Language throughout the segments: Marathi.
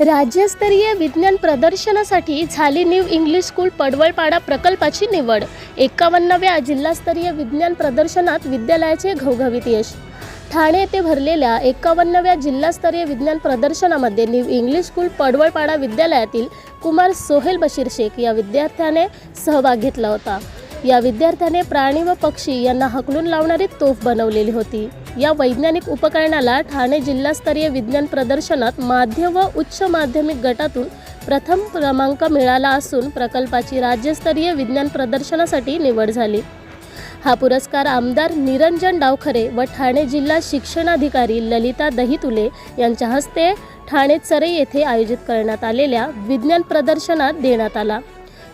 राज्यस्तरीय विज्ञान प्रदर्शनासाठी झाली न्यू इंग्लिश स्कूल पडवळपाडा प्रकल्पाची निवड. एकावन्नव्या जिल्हास्तरीय विज्ञान प्रदर्शनात विद्यालयाचे घवघवीत यश. ठाणे येथे भरलेल्या एकावन्नव्या जिल्हास्तरीय विज्ञान प्रदर्शनामध्ये न्यू इंग्लिश स्कूल पडवळपाडा विद्यालयातील कुमार सोहेल बशीर शेख या विद्यार्थ्याने सहभाग घेतला होता. या विद्यार्थ्याने प्राणी व पक्षी यांना हकलून लावणारी तोफ बनवलेली होती. या वैज्ञानिक उपकरणाला ठाणे जिल्हास्तरीय विज्ञान प्रदर्शनात माध्य व उच्च माध्यमिक गटातून प्रथम क्रमांक मिळाला असून प्रकल्पाची राज्यस्तरीय विज्ञान प्रदर्शनासाठी निवड झाली. हा पुरस्कार आमदार निरंजन डावखरे व ठाणे जिल्हा शिक्षणाधिकारी ललिता दहितुले यांच्या हस्ते ठाणे चरे येथे आयोजित करण्यात आलेल्या विज्ञान प्रदर्शनात देण्यात आला.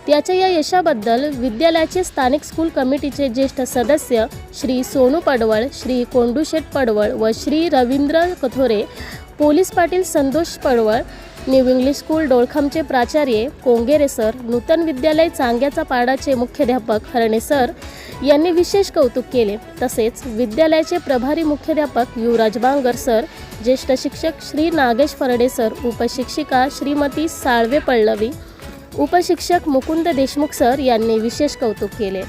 त्याच्या या यशाबद्दल विद्यालयाचे स्थानिक स्कूल कमिटीचे ज्येष्ठ सदस्य श्री सोनू पडवळ श्री कोंडूशेठ पडवळ व Shri Ravindra Kathore police Patil Santosh Padwal new English school डोळखामचे प्राचार्य कोंगेरे सर नूतन विद्यालय चांग्याचा पाडाचे मुख्याध्यापक हरणे सर यांनी विशेष कौतुक केले. तसेच विद्यालयाचे प्रभारी मुख्याध्यापक युवराज बांगर सर ज्येष्ठ शिक्षक श्री नागेश फरडे सर उपशिक्षिका श्रीमती साळवे पल्लवी उपशिक्षक मुकुंद देशमुख सर यांनी विशेष कौतुक केले.